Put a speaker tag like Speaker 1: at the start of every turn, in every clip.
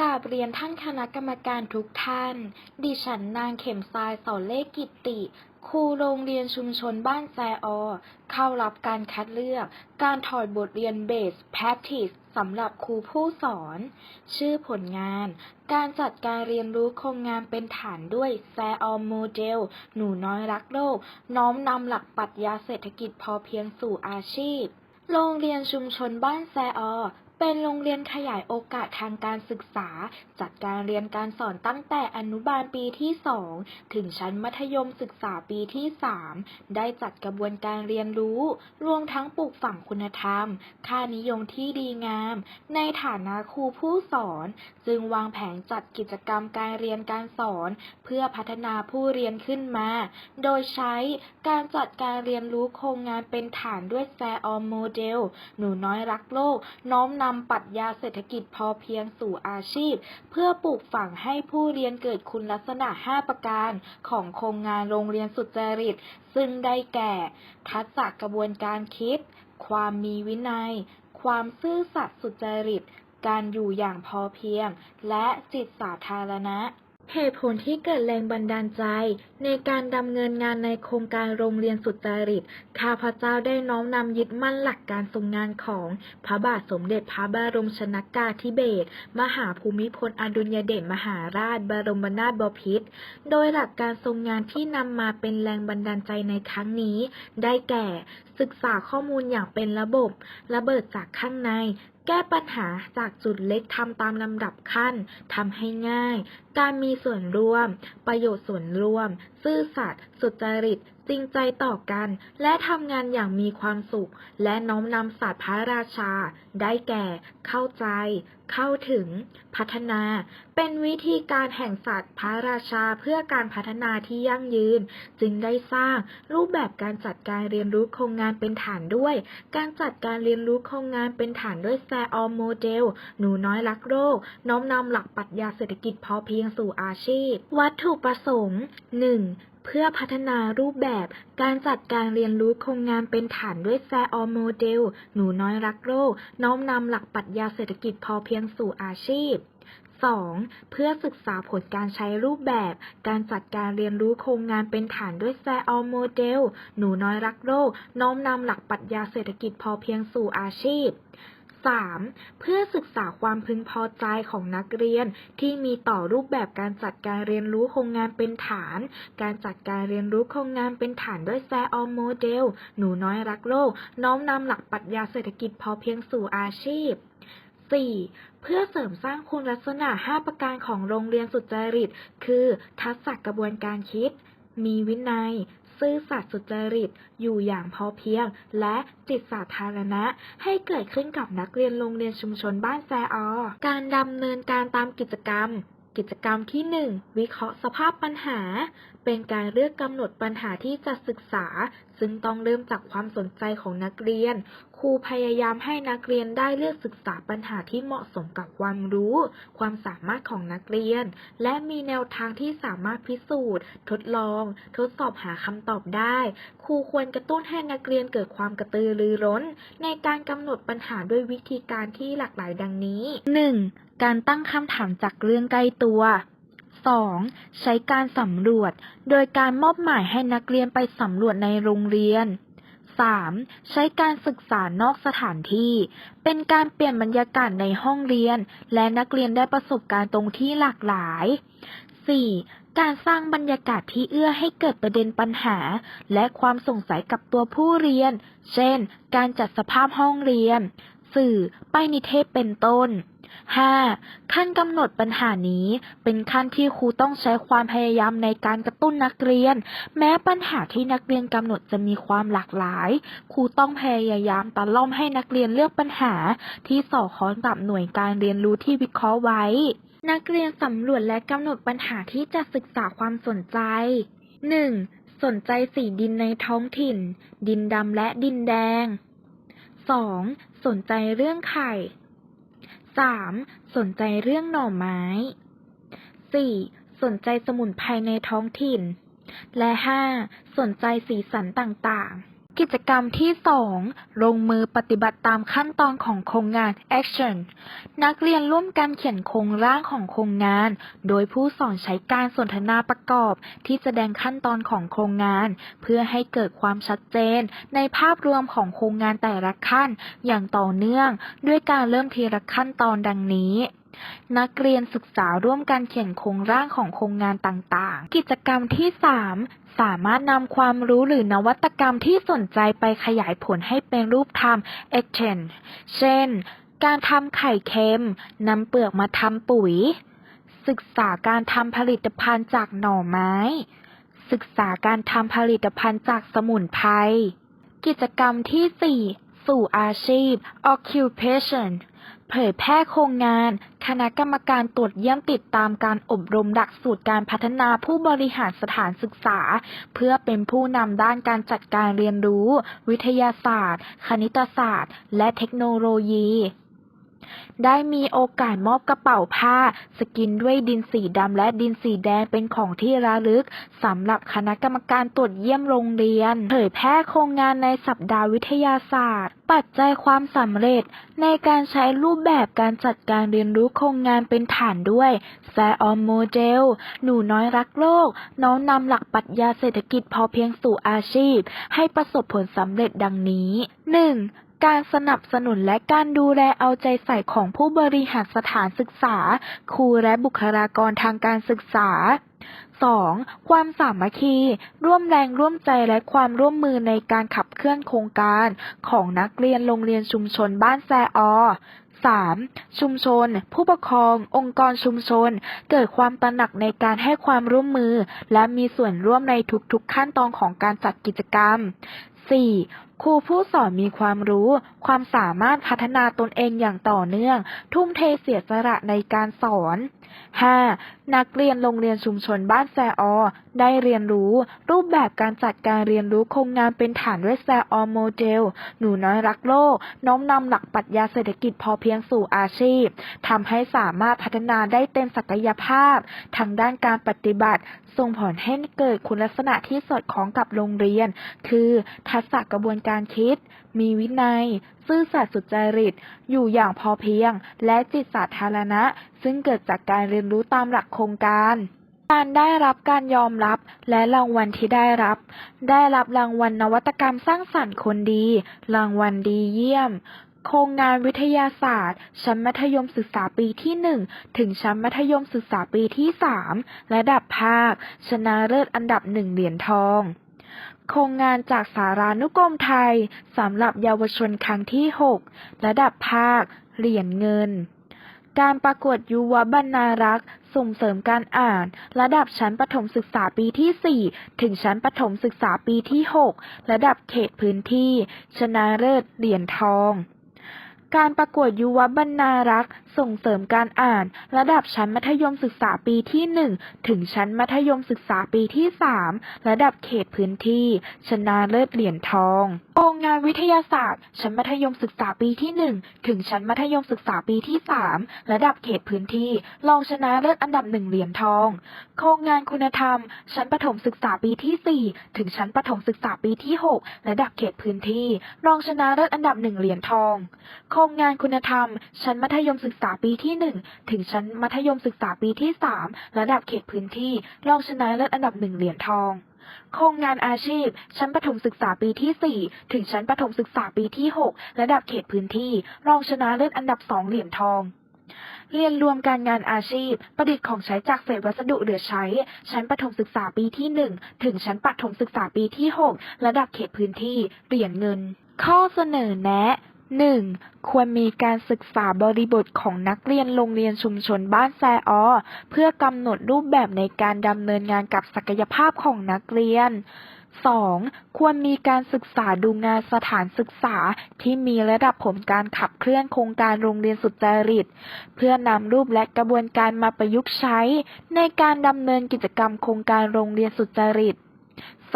Speaker 1: กราบเรียนท่านคณะกรรมการทุกท่าน ดิฉันนางเข็มทรายสอนเลขกิตติ ครูโรงเรียนชุมชนบ้านแซออ เข้ารับการคัดเลือก การถอดบทเรียนเบสแพทิสสำหรับครูผู้สอน ชื่อผลงาน การจัดการเรียนรู้โครงงานเป็นฐานด้วยแซออโมเดล หนูน้อยรักโลก น้อมนำหลักปรัชญาเศรษฐกิจพอเพียงสู่อาชีพโรงเรียนชุมชนบ้านแซออ เป็นโรงเรียนขยายโอกาสทางการศึกษา จัดการเรียนการสอนตั้งแต่อนุบาลปีที่ 2 ถึงชั้นมัธยมศึกษาปีที่ 3 ได้จัดกระบวนการเรียนรู้ รวมทั้งปลูกฝังคุณธรรม ค่านิยมที่ดีงาม ในฐานะครูผู้สอน จึงวางแผนจัดกิจกรรมการเรียนการสอน เพื่อพัฒนาผู้เรียนขึ้นมา โดยใช้การจัดการเรียนรู้โครงงานเป็นฐานด้วยแซออมโมเดล หนูน้อยรักโลก น้อมนำำปรัชญาเศรษฐกิจพอเพียงสู่อาชีพ เพื่อปลูกฝังให้ผู้เรียนเกิดคุณลักษณะ 5 ประการ ของโครงงานโรงเรียนสุจริต ซึ่งได้แก่ ทักษะกระบวนการคิด ความมีวินัย ความซื่อสัตย์สุจริต การอยู่อย่างพอเพียง และจิตสาธารณะ เหตุผลที่เกิดแรงบันดาลใจ ในการดำเนินงานในโครงการโรงเรียนสุจริต ข้าพเจ้าได้น้อมนำยึดมั่นหลักการทรงงานของพระบาทสมเด็จพระบรมชนกาธิเบศรมหาภูมิพลอดุลยเดชมหาราช บรมนาถบพิตร โดยหลักการทรงงานที่นำมาเป็นแรงบันดาลใจในครั้งนี้ ได้แก่ ศึกษาข้อมูลอย่างเป็นระบบ ระเบิดจากข้างใน แก้ปัญหาจากจุดเล็กทำตามลำดับขั้นทำให้ง่าย การมีส่วนร่วม ประโยชน์ส่วนร่วม ซื่อสัตย์สุจริต จริงใจต่อกัน และทำงานอย่างมีความสุข และน้อมนำศาสตร์พระราชา ได้แก่ เข้าใจ เข้าถึง พัฒนา เป็นวิธีการแห่งศาสตร์พระราชาเพื่อการพัฒนาที่ยั่งยืน จึงได้สร้างรูปแบบการจัดการเรียนรู้โครงงานเป็นฐานด้วย การจัดการเรียนรู้โครงงานเป็นฐานด้วยแซออมโมเดล หนูน้อยรักโลกน้อมนำหลักปรัชญาเศรษฐกิจพอเพียงสู่อาชีพ วัตถุประสงค์ 1. เพื่อพัฒนารูปแบบการจัดการเรียนรู้โครงงานเป็นฐานด้วยแซออโมเดล หนูน้อยรักโลก น้อมนำหลักปรัชญาเศรษฐกิจพอเพียงสู่อาชีพ 2. เพื่อศึกษาผลการใช้รูปแบบ การจัดการเรียนรู้โครงงานเป็นฐานด้วยแซออโมเดล หนูน้อยรักโลก น้อมนำหลักปรัชญาเศรษฐกิจพอเพียงสู่อาชีพ 3. เพื่อศึกษาความพึงพอใจของนักเรียนที่มีต่อรูปแบบการจัดการเรียนรู้โครงงานเป็นฐาน การจัดการเรียนรู้โครงงานเป็นฐานด้วยแซออมโมเดล หนูน้อยรักโลก น้อมนำหลักปรัชญาเศรษฐกิจพอเพียงสู่อาชีพ 4. เพื่อเสริมสร้างคุณลักษณะ 5 ประการของโรงเรียนสุจริต คือ ทักษะกระบวนการคิด มีวินัย ซื่อสัตย์สุจริต อยู่อย่างพอเพียง และจิตสาธารณะ ให้เกิดขึ้นกับนักเรียนโรงเรียนชุมชนบ้านแซออ การดำเนินการตามกิจกรรม กิจกรรมที่ 1 วิเคราะห์สภาพปัญหา เป็นการเลือกกำหนดปัญหาที่จะศึกษา ซึ่งต้องเริ่มจากความสนใจของนักเรียน ครูพยายามให้นักเรียนได้เลือกศึกษาปัญหาที่เหมาะสมกับความรู้ ความสามารถของนักเรียน และมีแนวทางที่สามารถพิสูจน์ ทดลอง ทดสอบหาคำตอบได้ ครูควรกระตุ้นให้นักเรียนเกิดความกระตือรือร้น ในการกำหนดปัญหาด้วยวิธีการที่หลากหลายดังนี้ 1. การตั้งคำถามจากเรื่องใกล้ตัว 2. ใช้การสำรวจ โดยการมอบหมายให้นักเรียนไปสำรวจในโรงเรียน 3. ใช้การศึกษานอกสถานที่ เป็นการเปลี่ยนบรรยากาศในห้องเรียน และนักเรียนได้ประสบการณ์ตรงที่หลากหลาย 4. การสร้างบรรยากาศที่เอื้อให้เกิดประเด็นปัญหา และความสงสัยกับตัวผู้เรียน เช่น การจัดสภาพห้องเรียน สื่อไปนิเทศเป็นต้น 5. ขั้นกำหนดปัญหานี้เป็นขั้นที่ครูต้องใช้ความพยายามในการกระตุ้นนักเรียน แม้ปัญหาที่นักเรียนกำหนดจะมีความหลากหลาย ครูต้องพยายามตะล่อมให้นักเรียนเลือกปัญหา ที่สอดคล้องกับหน่วยการเรียนรู้ที่วิเคราะห์ไว้ นักเรียนสำรวจและกำหนดปัญหาที่จะศึกษาความสนใจ 1. สนใจสีดินในท้องถิ่น ดินดำและดินแดง 2. สนใจเรื่องไข่ 3. สนใจเรื่องหน่อไม้ 4. สนใจสมุนไพรในท้องถิ่น และ 5. สนใจสีสันต่างๆ กิจกรรมที่ 2 ลงมือปฏิบัติตามขั้นตอนของโครงงาน Action นักเรียนร่วมกันเขียนโครงร่างของโครงงาน โดยผู้สอนใช้การสนทนาประกอบที่แสดงขั้นตอนของโครงงาน เพื่อให้เกิดความชัดเจน ในภาพรวมของโครงงานแต่ละขั้นอย่างต่อเนื่อง ด้วยการเริ่มทีละขั้นตอนดังนี้ นักเรียนศึกษาร่วมกันเขียนโครงร่างของโครงงานต่างๆ กิจกรรมที่ 3 สามารถนำความรู้หรือนวัตกรรมที่สนใจไปขยายผลให้เป็นรูปธรรม action เช่น การทำไข่เค็มนำเปลือกมาทำปุ๋ย ศึกษาการทำผลิตภัณฑ์จากหน่อไม้ ศึกษาการทำผลิตภัณฑ์จากสมุนไพร กิจกรรมที่ 4 สู่อาชีพ occupation เผยแพร่โครงงาน คณะกรรมการตรวจเยี่ยมติดตามการอบรมหลักสูตรการพัฒนาผู้บริหารสถานศึกษา เพื่อเป็นผู้นำด้านการจัดการเรียนรู้ วิทยาศาสตร์ คณิตศาสตร์ และเทคโนโลยี ได้มีโอกาสมอบกระเป๋าผ้า สกินด้วยดินสีดำและดินสีแดงเป็นของที่ระลึกสำหรับคณะกรรมการตรวจเยี่ยมโรงเรียน เผยแพร่โครงงานในสัปดาห์วิทยาศาสตร์ ปัจจัยความสำเร็จ ในการใช้รูปแบบการจัดการเรียนรู้โครงงานเป็นฐานด้วยแซออมโมเดล หนูน้อยรักโลก น้อมนำหลักปรัชญาเศรษฐกิจพอเพียงสู่อาชีพ ให้ประสบผลสำเร็จดังนี้ 1. การสนับสนุนและการดูแลเอาใจใส่ของผู้บริหารสถานศึกษา ครูและบุคลากรทางการศึกษา 2. ความสามัคคี ร่วมแรงร่วมใจและความร่วมมือในการขับเคลื่อนโครงการของนักเรียนโรงเรียนชุมชนบ้านแซอ 3. ชุมชน ผู้ปกครอง องค์กรชุมชน เกิดความตระหนักในการให้ความร่วมมือ และมีส่วนร่วมในทุกๆขั้นตอนของการจัดกิจกรรม 4. ครูผู้สอนมีความรู้ ความสามารถพัฒนาตนเองอย่างต่อเนื่อง ทุ่มเทเสียสละในการสอน 5. นักเรียนโรงเรียนชุมชนบ้านแซออ ได้เรียนรู้ รูปแบบการจัดการเรียนรู้โครงงานเป็นฐานด้วยแซออโมเดล หนูน้อยรักโลก น้อมนำหลักปรัชญาเศรษฐกิจพอเพียงสู่อาชีพทำให้สามารถพัฒนาได้เต็มศักยภาพ ทางด้านการปฏิบัติ ส่งผลให้เกิดคุณลักษณะที่สอดคล้องกับโรงเรียน คือ ทักษะกระบวนการคิด มีวินัย ซื่อสัตย์สุจริต อยู่อย่างพอเพียง และจิตสาธารณะ ซึ่งเกิดจากการเรียนรู้ตามหลักโครงการ การได้รับการยอมรับและรางวัลที่ได้รับ ได้รับรางวัลนวัตกรรมสร้างสรรค์คนดี รางวัลดีเยี่ยม โครงงานวิทยาศาสตร์ ชั้นมัธยมศึกษาปีที่ 1 ถึงชั้นมัธยมศึกษาปีที่ 3 ระดับภาค ชนะเลิศอันดับหนึ่งเหรียญทองโครงงานจากสารานุกรมไทยสำหรับเยาวชนครั้งที่ 6 ระดับภาค เหรียญเงิน การประกวดยุวบรรณารักษ์ ส่งเสริมการอ่าน ระดับชั้นประถมศึกษาปีที่ 4 ถึงชั้นประถมศึกษาปีที่ 6 ระดับเขตพื้นที่ ชนะเลิศเหรียญทอง การประกวดยุวบรรณารักษ์ ส่งเสริมการอ่าน ระดับชั้นมัธยมศึกษาปีที่ 1 ถึงชั้นมัธยมศึกษาปีที่ 3 ระดับเขตพื้นที่ ชนะเลิศเหรียญทองโครงงานวิทยาศาสตร์ ชั้นมัธยมศึกษาปีที่ 1 ถึงชั้นมัธยมศึกษาปีที่ 3 ระดับเขตพื้นที่ รองชนะเลิศอันดับหนึ่งเหรียญทอง โครงงานคุณธรรม ชั้นประถมศึกษาปีที่ 4 ถึงชั้นประถมศึกษาปีที่ 6 ระดับเขตพื้นที่ รองชนะเลิศอันดับหนึ่งเหรียญทองโครงงานคุณธรรม ชั้นมัธยมศึกษาปีที่ 1 ถึงชั้นมัธยมศึกษาปีที่ 3 ระดับเขตพื้นที่ รองชนะเลิศอันดับหนึ่งเหรียญทอง โครงงานอาชีพ ชั้นประถมศึกษาปีที่ 4 ถึงชั้นประถมศึกษาปีที่ 6 ระดับเขตพื้นที่ รองชนะเลิศอันดับ2เหรียญทองเรียนรวมการงานอาชีพ ประดิษฐ์ของใช้จากเศษวัสดุเหลือใช้ ชั้นประถมศึกษาปีที่ 1 ถึงชั้นประถมศึกษาปีที่ 6 ระดับเขตพื้นที่ เหรียญเงิน ข้อเสนอแนะ 1. ควรมีการศึกษาบริบทของนักเรียนโรงเรียนชุมชนบ้านแซออ เพื่อกำหนดรูปแบบในการดำเนินงานกับศักยภาพของนักเรียน 2. ควรมีการศึกษาดูงานสถานศึกษาที่มีระดับผลการขับเคลื่อนโครงการโรงเรียนสุจริต เพื่อนำรูปและกระบวนการมาประยุกต์ใช้ ในการดำเนินกิจกรรมโครงการโรงเรียนสุจริต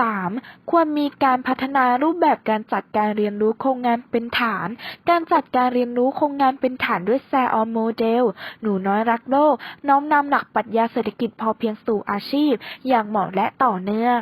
Speaker 1: 3. ควรมีการพัฒนารูปแบบการจัดการเรียนรู้โครงงานเป็นฐาน การจัดการเรียนรู้โครงงานเป็นฐานด้วยแซออโมเดล หนูน้อยรักโลก น้อมนำหลักปรัชญาเศรษฐกิจพอเพียงสู่อาชีพ อย่างเหมาะและต่อเนื่อง